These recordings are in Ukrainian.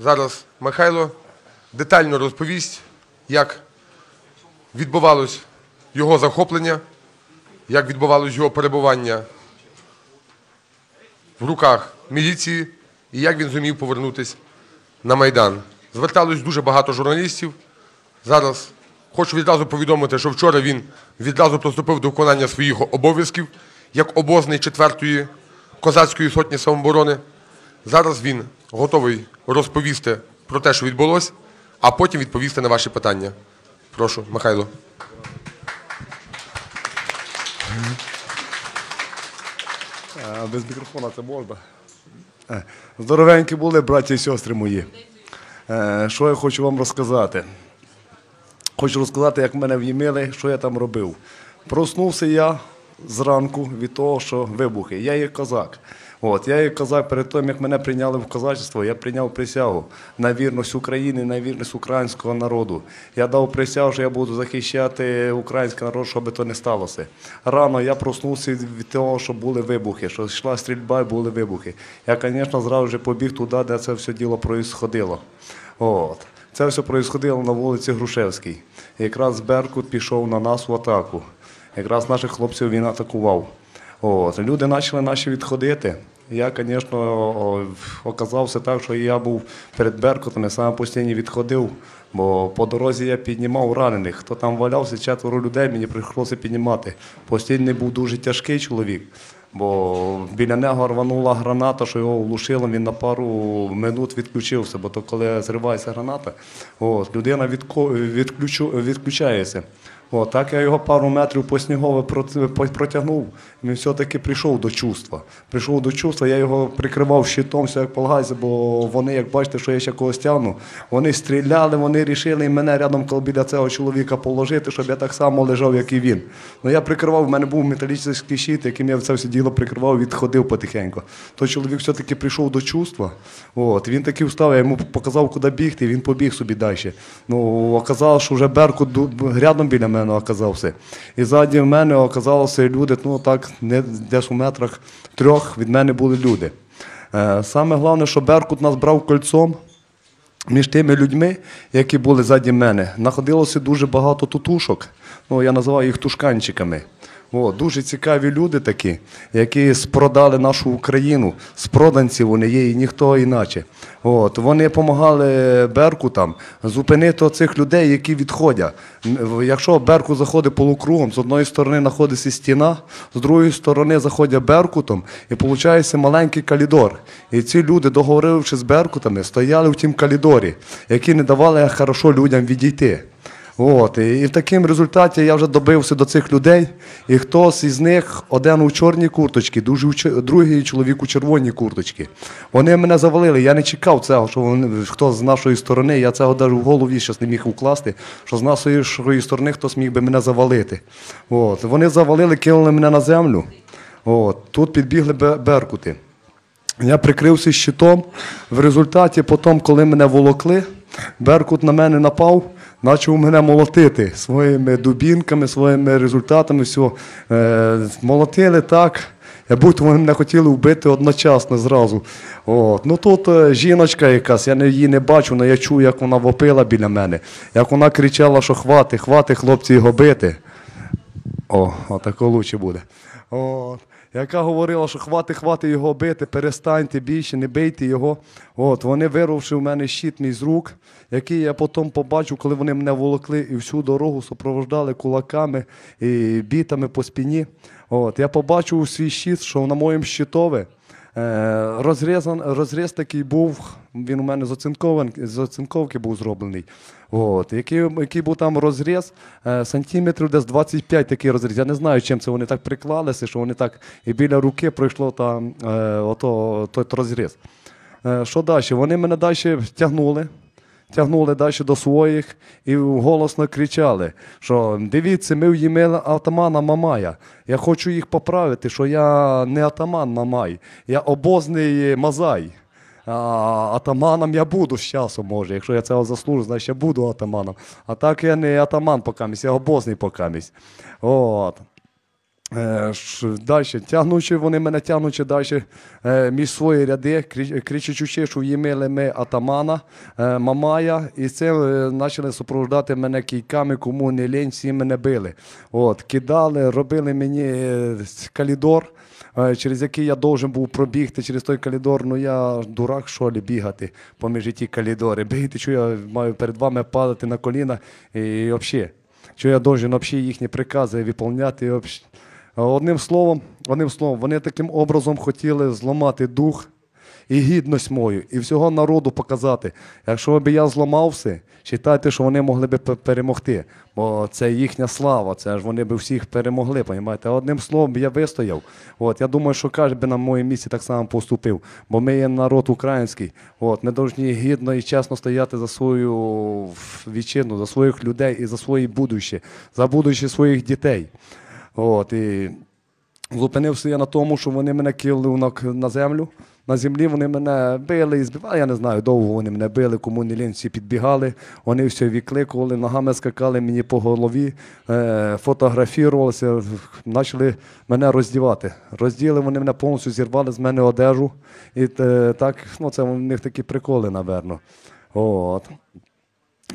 зараз Михайло детально розповість, як відбувалось його захоплення, як відбувалось його перебування в руках міліції і як він зумів повернутися на Майдан. Зверталось дуже багато журналістів. Зараз хочу відразу повідомити, що вчора він відразу приступив до виконання своїх обов'язків як обозний 4-ї козацької сотні самооборони. Зараз він готовий розповісти про те, що відбулося, а потім відповісти на ваші питання. Прошу, Михайло. Без мікрофона це можна. Е, Здоровенькі були, браті і сестри мої. Е, Що я хочу вам розказати? Хочу розказати, як мене в'їмили, що я там робив. Проснувся я зранку від того, що вибухи. Я є козак. От, я є козак перед тим, як мене прийняли в козачество, я прийняв присягу на вірність України, на вірність українського народу. Я дав присягу, що я буду захищати український народ, що би то не сталося. Рано я проснувся від того, що були вибухи, що йшла стрільба і були вибухи. Я, звісно, зразу ж побіг туди, де це все діло проїсходило. От. Це все проїсходило на вулиці Грушевській. Якраз Беркут пішов на нас в атаку. Якраз наших хлопців він атакував. От. Люди почали наші відходити. Я, звісно, оказався так, що я був перед Беркутом, я саме постійно відходив, бо по дорозі я піднімав ранених. Хто там валявся, четверо людей мені прийшлося піднімати. Постійний був дуже тяжкий чоловік, бо біля нього рванула граната, що його влушило, він на пару минут відключився, бо то коли зривається граната, от, людина відключу, відключається. О, так я його пару метрів по снігове протягнув, він все-таки прийшов до чувства. Прийшов до чувства, я його прикривав щитом, все як полагається, бо вони, як бачите, що я ще когось тягну, вони стріляли, вони рішили мене рядом біля цього чоловіка положити, щоб я так само лежав, як і він. Ну я прикривав, в мене був металічний щит, яким я це все діло прикривав відходив потихеньку. Той чоловік все-таки прийшов до чувства. От, він таки встав, я йому показав, куди бігти, він побіг собі далі. Ну, оказалось, що вже Беркут рядом біля мене оказався. І ззаді в мене оказалися люди, ну так, не десь у метрах трьох від мене були люди. Е, Саме головне, що Беркут нас брав кольцом. Між тими людьми, які були ззаді мене, знаходилося дуже багато тутушок. Ну, я називаю їх тушканчиками. О, дуже цікаві люди такі, які спродали нашу Україну. Спроданці вони є і ніхто іначе. От, вони допомагали Беркутам зупинити цих людей, які відходять. Якщо Беркут заходить полукругом, з одної сторони знаходиться стіна, з другої сторони заходять Беркутом, і виходить маленький калідор. І ці люди, договоривши з Беркутами, стояли в тім калідорі, які не давали хорошо людям відійти. От, і, і в такому результаті я вже добився до цих людей, і хтось із них один у чорній курточці, другий чоловік у червоній курточці. Вони мене завалили. Я не чекав цього, що вони хто з нашої сторони. Я цього навіть в голові щас не міг укласти, що з нашої сторони хтось міг би мене завалити. От, вони завалили, кинули мене на землю. От, тут підбігли беркути. Я прикрився щитом. В результаті, потім, коли мене волокли, Беркут на мене напав, почав мене молотити своїми дубінками, своїми результатами. Все. Молотили так. Як будто вони мене хотіли вбити одночасно зразу. От. Ну тут е, жіночка якась, я її не бачу, але я чую, як вона вопила біля мене, як вона кричала, що хвати, хвати, хлопці, його бити. О, отако лучше буде. От. Яка говорила, що хвати, хвати його бити, перестаньте більше, не бийте його. От, вони вирвавши в мене щит мій з рук, який я потім побачив, коли вони мене волокли і всю дорогу супровождали кулаками і бітами по спині. От, я побачив свій щит, що на моєму щитові Е, Розрізан, розріз такий був, він у мене з оцинковки був зроблений. От, який, який був там розріз, е, сантиметрів десь 25 такий розріз. Я не знаю, чим це вони так приклалися, що вони так і біля руки пройшло там е, ото, той розріз. Е, що далі? Вони мене далі тягнули тягнули далі до своїх і голосно кричали, що дивіться, ми в'їмили атамана Мамая. Я хочу їх поправити, що я не атаман Мамай, я обозний Мазай. А, атаманом я буду з часом, може. Якщо я цього заслужу, значить я буду атаманом. А так я не атаман покамість, я обозний покамість. От. Е, Далі, тягнучи, вони мене тягнучи далі е, між свої ряди, кричачи, що їмили ми атамана, е, Мамая, і цим е, почали супроводжувати мене кійками, кому не лінь, всі мене били. От, кидали, робили мені калідор, через який я должен був пробігти через той калідор. Ну я дурак, що ли, бігати поміж ті калідори. Бігти, що я маю перед вами падати на коліна і взагалі. Що я должен їхні прикази виконувати. і. Одним словом, одним словом, вони таким образом хотіли зламати дух і гідність мою, і всього народу показати. Якщо б я зламався, вважайте, що вони могли б перемогти. Бо це їхня слава, це ж вони б всіх перемогли, понімаєте? Одним словом, я вистояв. От, я думаю, що кожен би на моєму місці так само поступив. Бо ми є народ український. От, ми повинні гідно і чесно стояти за свою вітчизну, за своїх людей і за своє будуще, за будуще своїх дітей. От, і зупинився я на тому, що вони мене кинули на, на землю. На землі вони мене били і збивали. Я не знаю, довго вони мене били, кому не лінь, підбігали. Вони все відкликували, ногами скакали мені по голові, е, фотографувалися, почали мене роздівати. Розділи вони мене повністю зірвали з мене одежу. І е, так, ну це у них такі приколи, напевно. От.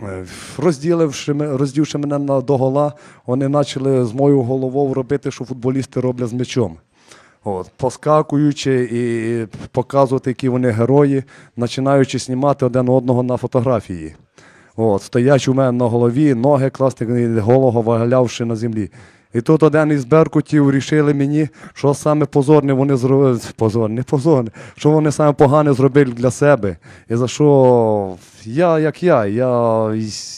Е, Розділивши, роздівши мене на догола, вони почали з моєю головою робити, що футболісти роблять з м'ячом. От, поскакуючи і показувати, які вони герої, починаючи знімати один одного на фотографії. От, стоячи у мене на голові, ноги класти, голого валявши на землі. І тут один із беркутів рішили мені, що саме позорне вони зробили. Позорне, позорне, що вони саме погане зробили для себе. І за що я, як я, я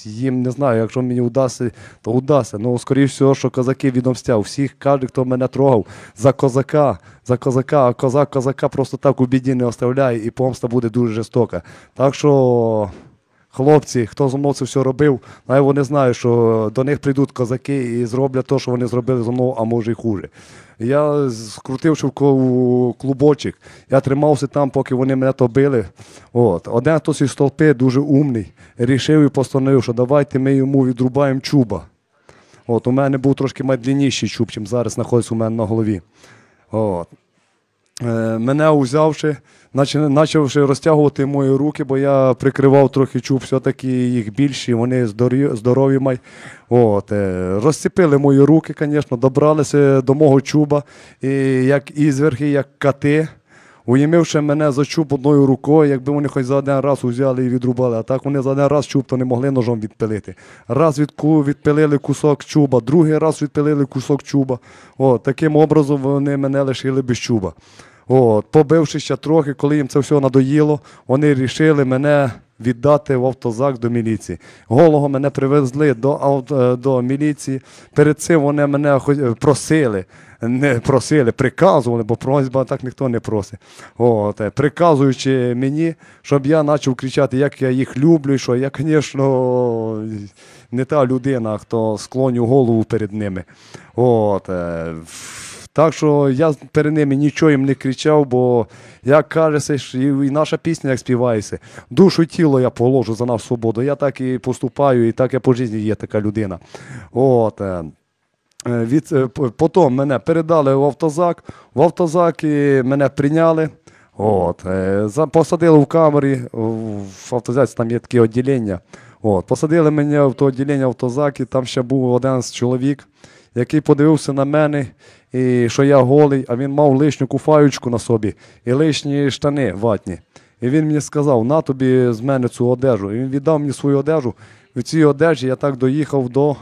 їм не знаю, якщо мені вдасться, то вдасться. Ну, скоріш всього, що козаки відомстяв. Всіх, кожен, хто мене трогав, за козака, за козака, а козак козака просто так у біді не оставляє, і помста буде дуже жорстока. Так що. Хлопці, хто зо мною це все робив, най вони знають, що до них прийдуть козаки і зроблять те, що вони зробили зо мною, а може й хуже. Я скрутивши в клубочок, я тримався там, поки вони мене то били. От. Один хтось із толпи дуже умний, рішив і постановив, що давайте ми йому відрубаємо чуба. От, у мене був трошки майдлініший чуб, чим зараз знаходиться у мене на голові. От. Е, мене узявши, почавши розтягувати мої руки, бо я прикривав трохи чуб, все-таки їх більші, вони здорі- здорові май. От, Розціпили мої руки, звісно, добралися до мого чуба, і як ізверги, як кати. Уявивши мене за чуб одною рукою, якби вони хоч за один раз узяли і відрубали, а так вони за один раз чуб то не могли ножом відпилити. Раз відпилили кусок чуба, другий раз відпилили кусок чуба. О, таким образом вони мене лишили без чуба. От, побивши ще трохи, коли їм це все надоїло, вони рішили мене віддати в автозак до міліції. Голого мене привезли до, е, до міліції. Перед цим вони мене е, просили. Не просили, приказували, бо просьба так ніхто не просить. От, е, приказуючи мені, щоб я почав кричати, як я їх люблю, що я, звісно, не та людина, хто склоню голову перед ними. От, так що я перед ними нічого їм не кричав, бо як кажеться, і і наша пісня, як співається, душу і тіло я положу за нашу свободу. Я так і поступаю, і так я по житті є така людина. От, е, Від, е, потім мене передали в автозак. В автозакі мене прийняли. От, е, посадили в камері, в автозаці там є таке відділення. От, посадили мене в то відділення автозаки, там ще був один чоловік, який подивився на мене, і що я голий, а він мав лишню куфаючку на собі і лишні штани ватні. І він мені сказав, на тобі з мене цю одежу. І він віддав мені свою одежу. В цій одежі я так доїхав до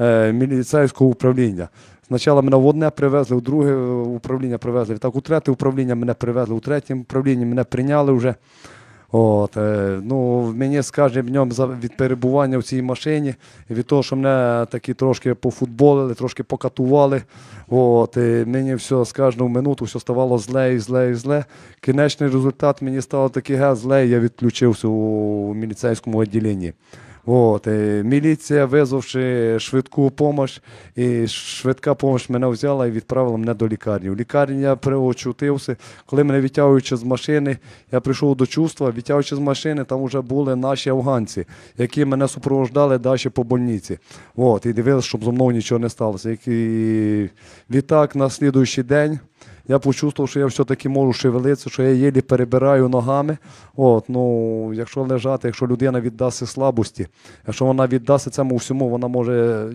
е, міліцейського управління. Спочатку мене в одне привезли, в друге управління привезли. Так, у третє управління мене привезли, у третє управління мене прийняли вже. От, е, ну, мені з кожним днем від перебування в цій машині, від того, що мене такі трошки пофутболили, трошки покатували. От, і мені все з кожну минуту все ставало зле і зле і зле. Кінечний результат мені стало такий ге зле, і я відключився у міліцейському відділенні. От, е, міліція, визвавши швидку допомогу, і швидка допомога мене взяла і відправила мене до лікарні. У лікарні я приочутився. Коли мене відтягуючи з машини, я прийшов до чувства, відтягуючи з машини, там вже були наші афганці, які мене супроводжували далі по больниці. От, і дивилися, щоб зі мною нічого не сталося. І відтак на слідуючий день я почувствував, що я все-таки можу шевелитися, що я єлі перебираю ногами. От, ну, якщо лежати, якщо людина віддасть слабості, якщо вона віддасть цьому всьому, вона може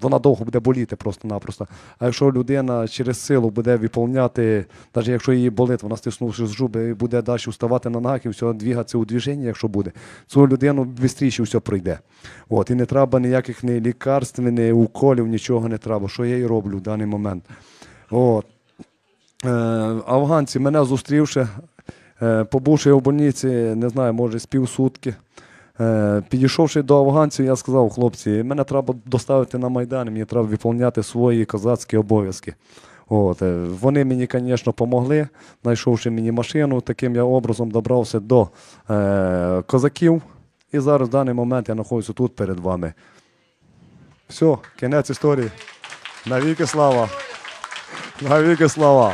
вона довго буде боліти просто-напросто. А якщо людина через силу буде виповняти, навіть якщо її болить, вона стиснувши з жуби, буде далі вставати на ноги, і все, двігатися у движенні, якщо буде, цю людину швидше все пройде. От, і не треба ніяких ні лікарств, ні уколів, нічого не треба, що я і роблю в даний момент. От. Е, афганці мене зустрівши, е, побувши в больниці, не знаю, може, з півсутки. Е, Підійшовши до афганців, я сказав, хлопці, мене треба доставити на Майдан, мені треба виконувати свої козацькі обов'язки. От, вони мені, звісно, допомогли, знайшовши мені машину, таким я образом добрався до е, козаків. І зараз в даний момент я знаходжуся тут перед вами. Все, кінець історії. Навіки слава! Навіки слава!